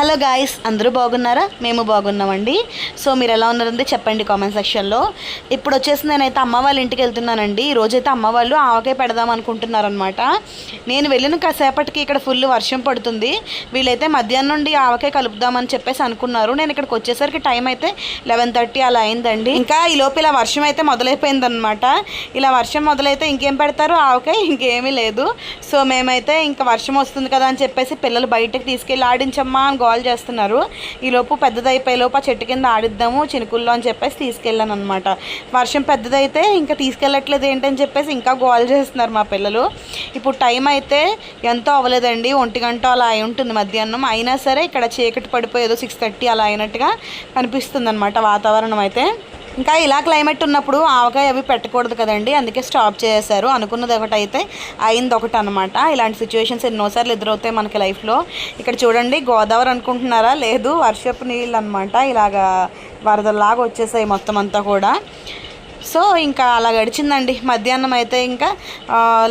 Hello guys అందరూ బాగున్నారా? మేము బాగున్నామండి. సో మీరు ఎలా ఉన్నారండి చెప్పండి కామెంట్ సెక్షన్లో. ఇప్పుడు వచ్చేసి నేనైతే అమ్మ వాళ్ళ ఇంటికి వెళ్తున్నానండి. ఈరోజైతే రోజైతే అమ్మ వాళ్ళు ఆవకాయ పెడదాం అనుకుంటున్నారనమాట నేను వెళ్ళిన కాసేపటికి ఇక్కడ ఫుల్ వర్షం పడుతుంది. వీళ్ళైతే మధ్యాహ్నం నుండి ఆవకాయ కలుపుదామని చెప్పేసి అనుకున్నారు. నేను ఇక్కడికి వచ్చేసరికి టైం అయితే లెవెన్ థర్టీ అలా అయిందండి. ఇంకా ఈ లోపు ఇలా వర్షం అయితే మొదలైపోయిందనమాట ఇలా వర్షం మొదలైతే ఇంకేం పెడతారు? ఆవకాయ ఇంకేమీ లేదు. సో మేమైతే ఇంకా వర్షం వస్తుంది కదా అని చెప్పేసి పిల్లలు బయటకు తీసుకెళ్ళి ఆడించమ్మా అని కాల్ చేస్తున్నారు. ఈలోపు పెద్దదైపోయేలోపు ఆ చెట్టు కింద ఆడిద్దాము చినుకుల్లో అని చెప్పేసి తీసుకెళ్ళాను అనమాట వర్షం పెద్దదైతే ఇంకా తీసుకెళ్ళట్లేదు ఏంటని చెప్పేసి ఇంకా గోల్ చేస్తున్నారు మా పిల్లలు. ఇప్పుడు టైం అయితే ఎంతో అవ్వలేదండి. ఒంటి గంట అలా అయి ఉంటుంది మధ్యాహ్నం. అయినా సరే ఇక్కడ చీకటి పడిపోయేదో సిక్స్ థర్టీ అలా అయినట్టుగా కనిపిస్తుంది అనమాట వాతావరణం అయితే. ఇంకా ఇలా క్లైమేట్ ఉన్నప్పుడు ఆవకాయ అవి పెట్టకూడదు కదండి అందుకే స్టాప్ చేశారు. అనుకున్నది ఒకటి అయితే అయింది ఒకటి అనమాట ఇలాంటి సిచ్యువేషన్స్ ఎన్నోసార్లు ఎదురవుతాయి మనకి లైఫ్లో ఇక్కడ చూడండి గోదావరి అనుకుంటున్నారా? లేదు వర్షపు నీళ్ళు అనమాట ఇలాగా వరదలాగా వచ్చేసాయి మొత్తం అంతా కూడా. సో ఇంకా అలా గడిచిందండి. మధ్యాహ్నం అయితే ఇంకా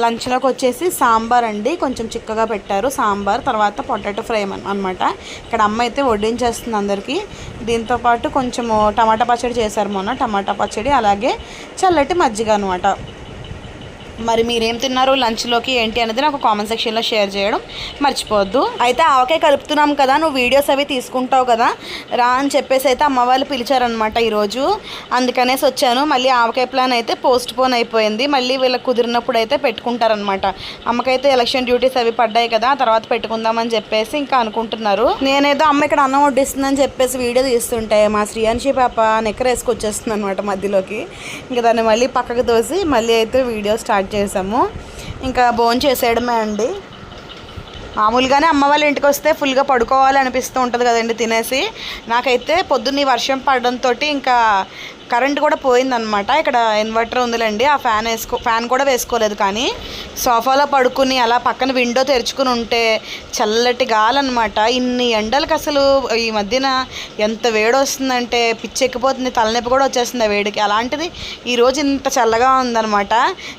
లంచ్లోకి వచ్చేసి సాంబార్ అండి. కొంచెం చిక్కగా పెట్టారు. సాంబార్ తర్వాత పొటాటో ఫ్రై అనమాట ఇక్కడ అమ్మ అయితే వడ్డించేస్తుంది అందరికీ. దీంతోపాటు కొంచెము టమాటా పచ్చడి చేశారు మొన్న. టమాటా పచ్చడి అలాగే చల్లటి మజ్జిగ అనమాట మరి మీరేం తిన్నారు లంచ్లోకి ఏంటి అనేది నాకు కామెంట్ సెక్షన్లో షేర్ చేయడం మర్చిపోవద్దు. అయితే ఆవకాయ కలుపుతున్నాం కదా నువ్వు వీడియోస్ అవి తీసుకుంటావు కదా రా అని చెప్పేసి అయితే అమ్మ వాళ్ళు పిలిచారనమాట ఈరోజు. అందుకనేసి వచ్చాను. మళ్ళీ ఆవకాయ ప్లాన్ అయితే పోస్ట్ పోన్ అయిపోయింది. మళ్ళీ వీళ్ళకి కుదిరినప్పుడు అయితే పెట్టుకుంటారనమాట అమ్మకైతే ఎలక్షన్ డ్యూటీస్ అవి పడ్డాయి కదా తర్వాత పెట్టుకుందామని చెప్పేసి ఇంకా అనుకుంటున్నారు. నేనేదో అమ్మ ఇక్కడ అన్నం వడ్డిస్తుందని చెప్పేసి వీడియో తీస్తుంటే మా శ్రీయాన్షి పాప నెక్కర వేసుకొచ్చేస్తుంది అనమాట మధ్యలోకి. ఇంకా దాన్ని మళ్ళీ పక్కకు తోసి మళ్ళీ అయితే వీడియో స్టార్ట్ చేసాము. ఇంకా భోజనం చేసేయడమే అండి. మామూలుగానే అమ్మ వాళ్ళ ఇంటికి వస్తే ఫుల్గా పడుకోవాలి అనిపిస్తూ ఉంటుంది కదండి తినేసి. నాకైతే పొద్దున్న ఈ వర్షం పడడంతో ఇంకా కరెంట్ కూడా పోయిందనమాట ఇక్కడ ఇన్వర్టర్ ఉందిలేండి. ఆ ఫ్యాన్ వేసుకో ఫ్యాన్ కూడా వేసుకోలేదు కానీ సోఫాలో పడుకుని అలా పక్కన విండో తెరుచుకుని ఉంటే చల్లటి గాలన్నమాట. ఇన్ని ఎండలకు అసలు ఈ మధ్యన ఎంత వేడి వస్తుందంటే పిచ్చెక్కిపోతుంది తలనొప్పి కూడా వచ్చేస్తుంది ఆ వేడికి. అలాంటిది ఈరోజు ఇంత చల్లగా ఉందన్నమాట.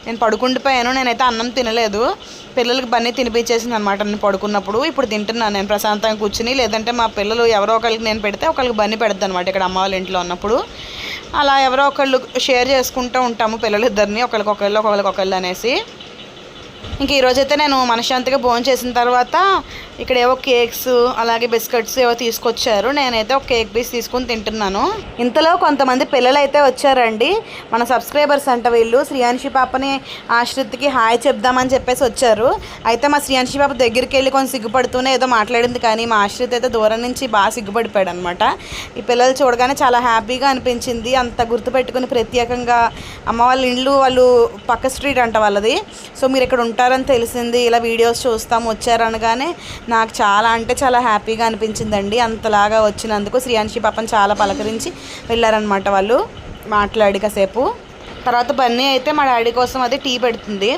నేను పడుకుండిపోయాను నేనైతే అన్నం తినలేదు. పిల్లలకి బన్నీ తినిపించేసింది అనమాట నేను పడుకున్నప్పుడు. ఇప్పుడు తింటున్నాను నేను ప్రశాంతంగా కూర్చుని. లేదంటే మా పిల్లలు ఎవరో ఒకరికి నేను పెడితే ఒకరికి బన్నీ పెడద్దు అనమాట ఇక్కడ అమ్మ వాళ్ళ ఇంట్లో ఉన్నప్పుడు. అలా ఎవరో ఒకళ్ళు షేర్ చేసుకుంటూ ఉంటాము పిల్లలిద్దరిని ఒకరికొకళ్ళు ఒకరికొకళ్ళు అనేసి. ఇంక ఈరోజైతే నేను మనశ్శాంతిగా భోజనం చేసిన తర్వాత ఇక్కడ ఏవో కేక్స్ అలాగే బిస్కెట్స్ ఏవో తీసుకొచ్చారు. నేనైతే ఒక కేక్ పీస్ తీసుకుని తింటున్నాను. ఇంతలో కొంతమంది పిల్లలు అయితే వచ్చారండి. మన సబ్స్క్రైబర్స్ అంట వీళ్ళు. శ్రీయాంశి పాపని ఆశ్రిత్కి హాయ్ చెప్దామని చెప్పేసి వచ్చారు. అయితే మా శ్రీయాంశి పాప దగ్గరికి వెళ్ళి కొంచెం సిగ్గుపడుతూనే ఏదో మాట్లాడింది కానీ మా ఆశ్రిత్ అయితే దూరం నుంచి బాగా సిగ్గుపడిపోయాడు అనమాట ఈ పిల్లలు చూడగానే చాలా హ్యాపీగా అనిపించింది. అంత గుర్తుపెట్టుకుని ప్రత్యేకంగా అమ్మ వాళ్ళ ఇల్లు వాళ్ళు పక్క స్ట్రీట్ అంట వాళ్ళది. సో మీరు ఇక్కడ ఉంటారని తెలిసింది ఇలా వీడియోస్ చూస్తాం వచ్చారనగానే నాకు చాలా అంటే చాలా హ్యాపీగా అనిపించిందండి. అంతలాగా వచ్చినందుకు శ్రీయాంశి పాపని చాలా పలకరించి వెళ్ళారనమాట వాళ్ళు మాట్లాడి కాసేపు. తర్వాత బన్నీ అయితే మా డాడీ కోసం అది టీ పెడుతుంది.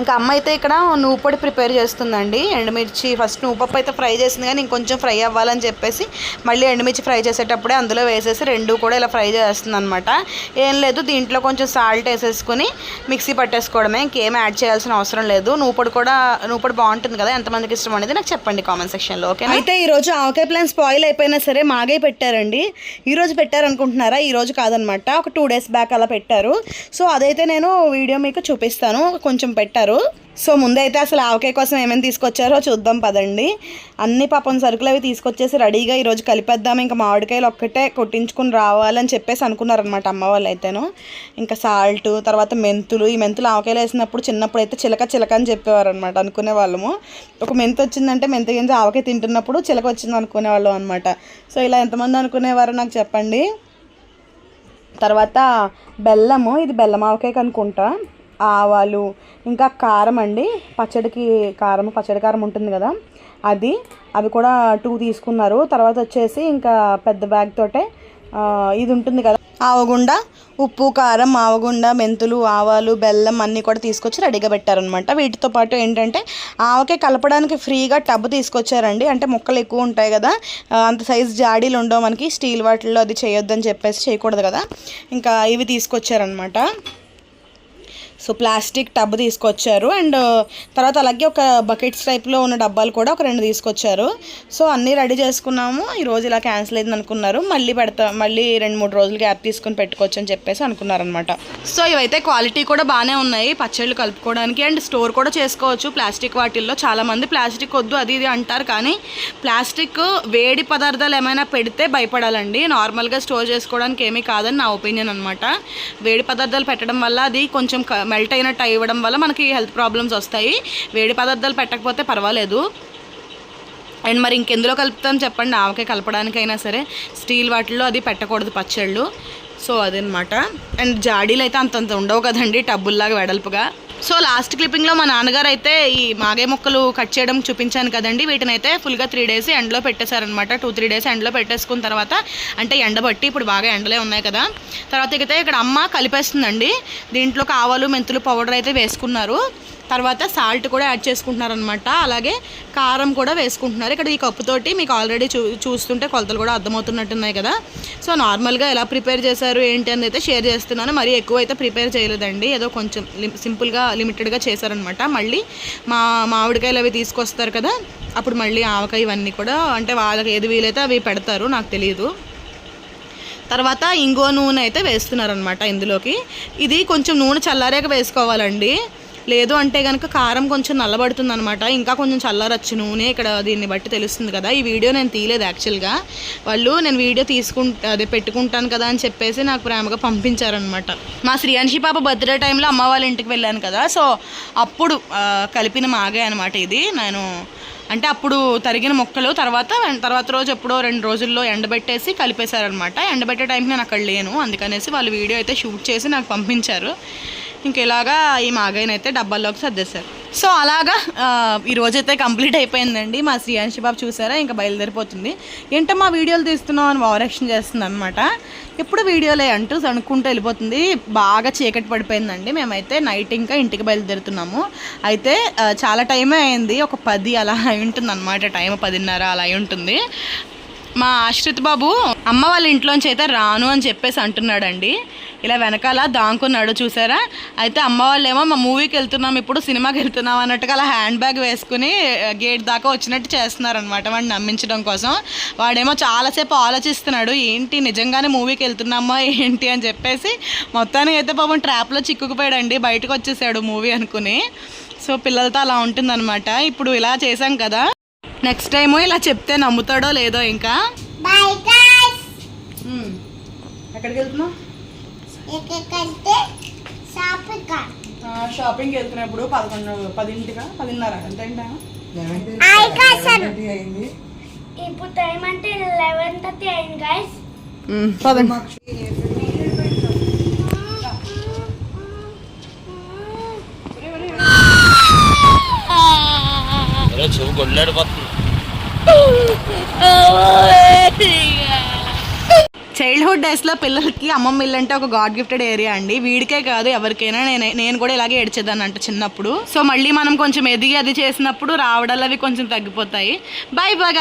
ఇంకా అమ్మ అయితే ఇక్కడ నువ్వు పొడి ప్రిపేర్ చేస్తుందండి. ఎండుమిర్చి ఫస్ట్ నువ్వు పప్పు అయితే ఫ్రై చేసింది కానీ ఇంకొంచెం ఫ్రై అవ్వాలని చెప్పేసి మళ్ళీ ఎండుమిర్చి ఫ్రై చేసేటప్పుడే అందులో వేసేసి రెండు కూడా ఇలా ఫ్రై చేస్తుంది అనమాట ఏం లేదు దీంట్లో కొంచెం సాల్ట్ వేసేసుకుని మిక్సీ పట్టేసుకోవడమే. ఇంకేం యాడ్ చేయాల్సిన అవసరం లేదు. నువ్వు పొడి కూడా నువ్వు పొడి బాగుంటుంది కదా ఎంతమందికి ఇష్టం అనేది నాకు చెప్పండి కామెంట్ సెక్షన్లో ఓకే అయితే ఈరోజు ఆవకాయ ప్లాన్ స్పాయిల్ అయిపోయినా సరే మాగే పెట్టారండి. ఈరోజు పెట్టారనుకుంటున్నారా? ఈరోజు కాదనమాట. ఒక టూ డేస్ బ్యాక్ అలా పెట్టారు. సో అదైతే నేను వీడియో మీకు చూపిస్తాను. కొంచెం పెట్టారు. సో ముందైతే అసలు ఆవకాయ కోసం ఏమేమి తీసుకొచ్చారో చూద్దాం పదండి. అన్ని పాపం సరుకులు అవి తీసుకొచ్చేసి రెడీగా ఈరోజు కలిపేద్దాం. ఇంకా మామిడికాయలు ఒక్కటే కొట్టించుకుని రావాలని చెప్పేసి అనుకున్నారనమాట అమ్మ వాళ్ళు అయితేను ఇంకా సాల్ట్ తర్వాత మెంతులు. ఈ మెంతులు ఆవకాయలు వేసినప్పుడు చిన్నప్పుడు అయితే చిలక చిలక అని చెప్పేవారు అనమాట అనుకునే వాళ్ళము. ఒక మెంతు వచ్చిందంటే మెంత గింజ ఆవకాయ తింటున్నప్పుడు చిలక వచ్చింది అనుకునే వాళ్ళం అనమాట సో ఇలా ఎంతమంది అనుకునేవారో నాకు చెప్పండి. తర్వాత బెల్లము. ఇది బెల్లం ఆవకాయ అనుకుంటా. ఆవాలు ఇంకా కారం అండి. పచ్చడికి కారం పచ్చడి కారం ఉంటుంది కదా. అది అవి కూడా టూ తీసుకున్నారు. తర్వాత వచ్చేసి ఇంకా పెద్ద బ్యాగ్ తోటే ఇది ఉంటుంది కదా. ఆవగుండ ఉప్పు కారం ఆవగుండ మెంతులు ఆవాలు బెల్లం అన్నీ కూడా తీసుకొచ్చి రెడీగా పెట్టారనమాట వీటితో పాటు ఏంటంటే ఆవకే కలపడానికి ఫ్రీగా టబ్ తీసుకొచ్చారండి. అంటే ముక్కలు ఎక్కువ ఉంటాయి కదా. అంత సైజు జాడీలు ఉండవు మనకి. స్టీల్ వాటిల్లో అది చేయొద్దని చెప్పేసి చేయకూడదు కదా. ఇంకా ఇవి తీసుకొచ్చారనమాట సో ప్లాస్టిక్ టబ్ తీసుకొచ్చారు. అండ్ తర్వాత అలాగే ఒక బకెట్స్ టైప్లో ఉన్న డబ్బాలు కూడా ఒక రెండు తీసుకొచ్చారు. సో అన్నీ రెడీ చేసుకున్నాము. ఈరోజు ఇలా క్యాన్సిల్ అయింది అనుకున్నారు. మళ్ళీ పెడతా మళ్ళీ రెండు మూడు రోజులు గ్యాప్ తీసుకొని పెట్టుకోవచ్చు అని చెప్పేసి అనుకున్నారనమాట సో ఇవైతే క్వాలిటీ కూడా బాగానే ఉన్నాయి. పచ్చళ్ళు కలుపుకోవడానికి అండ్ స్టోర్ కూడా చేసుకోవచ్చు. ప్లాస్టిక్ వాటిల్లో చాలామంది ప్లాస్టిక్ వద్దు అది ఇది అంటారు. కానీ ప్లాస్టిక్ వేడి పదార్థాలు ఏమైనా పెడితే భయపడాలండి. నార్మల్గా స్టోర్ చేసుకోవడానికి ఏమీ కాదని నా ఒపీనియన్ అనమాట వేడి పదార్థాలు పెట్టడం వల్ల అది కొంచెం మెల్ట్ అయినట్టు ఇవ్వడం వల్ల మనకి హెల్త్ ప్రాబ్లమ్స్ వస్తాయి. వేడి పదార్థాలు పెట్టకపోతే పర్వాలేదు. అండ్ మరి ఇంకెందులో కలుపుతాను చెప్పండి. ఆవకాయ కలపడానికైనా సరే స్టీల్ వాటిల్లో అది పెట్టకూడదు పచ్చళ్ళు. సో అదనమాట. అండ్ జాడీలు అయితే అంతంత ఉండవు కదండి టబ్బుల్లాగా వెడల్పుగా. సో లాస్ట్ క్లిప్పింగ్లో మా నాన్నగారు అయితే ఈ మాగే మొక్కలు కట్ చేయడం చూపించాను కదండి. వీటిని అయితే ఫుల్గా త్రీ డేస్ ఎండలో పెట్టేశారనమాట. టూ త్రీ డేస్ ఎండలో పెట్టేసుకున్న తర్వాత అంటే ఎండబట్టి ఇప్పుడు బాగా ఎండలే ఉన్నాయి కదా. తర్వాత అయితే ఇక్కడ అమ్మ కలిపేస్తుందండి. దీంట్లో కావాలు మెంతులు పౌడర్ అయితే వేసుకున్నారు. తర్వాత సాల్ట్ కూడా యాడ్ చేసుకుంటున్నారనమాట అలాగే కారం కూడా వేసుకుంటున్నారు. ఇక్కడ ఈ కప్పుతోటి మీకు ఆల్రెడీ చూ చూస్తుంటే కొలతలు కూడా అర్థమవుతున్నట్టున్నాయి కదా. సో నార్మల్గా ఎలా ప్రిపేర్ చేశారు ఏంటి అని అయితే షేర్ చేస్తున్నాను. మరీ ఎక్కువ అయితే ప్రిపేర్ చేయలేదండి. ఏదో కొంచెం సింపుల్గా లిమిటెడ్గా చేశారనమాట మళ్ళీ మా మామిడికాయలు అవి తీసుకొస్తారు కదా అప్పుడు మళ్ళీ ఆవకాయ ఇవన్నీ కూడా అంటే వాళ్ళకి ఏది వీలైతే అవి పెడతారు నాకు తెలియదు. తర్వాత ఇంగో నూనె అయితే వేస్తున్నారనమాట ఇందులోకి. ఇది కొంచెం నూనె చల్లారాక వేసుకోవాలండి. లేదు అంటే కనుక కారం కొంచెం నల్లబడుతుంది అనమాట ఇంకా కొంచెం చల్లరచ్చు నూనె. ఇక్కడ దీన్ని బట్టి తెలుస్తుంది కదా. ఈ వీడియో నేను తీయలేదు యాక్చువల్గా. వాళ్ళు నేను వీడియో తీసుకుంటా అదే పెట్టుకుంటాను కదా అని చెప్పేసి నాకు ప్రేమగా పంపించారనమాట మా శ్రీయాంశి పాప బర్త్డే టైంలో అమ్మ వాళ్ళ ఇంటికి వెళ్ళాను కదా. సో అప్పుడు కలిపిన మాగే అనమాట ఇది. నేను అంటే అప్పుడు తరిగిన మొక్కలు తర్వాత తర్వాత రోజు ఎప్పుడో రెండు రోజుల్లో ఎండబెట్టేసి కలిపేశారనమాట ఎండబెట్టే టైంకి నేను అక్కడ లేను. అందుకనేసి వాళ్ళు వీడియో అయితే షూట్ చేసి నాకు పంపించారు. ఇంకెలాగా ఈ మాగైన అయితే డబ్బాల్లోకి సర్దేశారు. సో అలాగా ఈరోజైతే కంప్లీట్ అయిపోయిందండి. మా శ్రీయాంశి బాబు చూసారా? ఇంకా బయలుదేరిపోతుంది. ఏంటమ్మా వీడియోలు తీస్తున్నావు అని ఓవరాక్షన్ చేస్తుంది అనమాట ఎప్పుడు వీడియోలే అంటూ అనుకుంటూ వెళ్ళిపోతుంది. బాగా చీకటి పడిపోయిందండి. మేమైతే నైట్ ఇంకా ఇంటికి బయలుదేరుతున్నాము. అయితే చాలా టైమే అయింది. ఒక పది అలా అయి ఉంటుంది అనమాట టైం పదిన్నర అలా అయి ఉంటుంది. మా ఆశ్రిత్ బాబు అమ్మ వాళ్ళ ఇంట్లోంచి అయితే రాను అని చెప్పేసి అంటున్నాడండి. ఇలా వెనకాల దాంకున్నాడు చూసారా? అయితే అమ్మ వాళ్ళేమో మా మూవీకి వెళ్తున్నాం ఇప్పుడు సినిమాకి వెళ్తున్నాం అన్నట్టుగా అలా హ్యాండ్ బ్యాగ్ వేసుకుని గేట్ దాకా వచ్చినట్టు చేస్తున్నారనమాట వాడిని నమ్మించడం కోసం. వాడేమో చాలాసేపు ఆలోచిస్తున్నాడు ఏంటి నిజంగానే మూవీకి వెళ్తున్నామా? ఏంటి? అని చెప్పేసి. మొత్తానికి అయితే పాపం ట్రాప్లో చిక్కుకుపోయాడండి బయటకు వచ్చేసాడు మూవీ అనుకుని. సో పిల్లలతో అలా ఉంటుందన్నమాట. ఇప్పుడు ఇలా చేశాం కదా. నెక్స్ట్ టైం ఇలా చెప్తే నమ్ముతాడో లేదో ఇంకా? ఉమ్. ఎక్కడికి వెళ్తున్నావు షాపింగ్ షాపింగ్కి? వెళ్తున్నప్పుడు పదకొండు పదింటిగా పదిన్నర. ఎంత గైస్ ఇప్పుడు టైం అంటే లెవెన్ థర్టీ అయింది గైస్ పదండి అరే చెవు గొడ్లాడిపోతుంది చైల్డ్హుడ్ డేస్లో పిల్లలకి అమ్మమ్మ ఇల్లు అంటే ఒక గాడ్ గిఫ్టెడ్ ఏరియా అండి. వీడికే కాదు ఎవరికైనా నేను నేను కూడా ఇలాగే ఏడ్చేదాన్ని అంట చిన్నప్పుడు. సో మళ్ళీ మనం కొంచెం ఎదిగి అది చేసినప్పుడు రావడాలు అవి కొంచెం తగ్గిపోతాయి. బాయ్ బాగా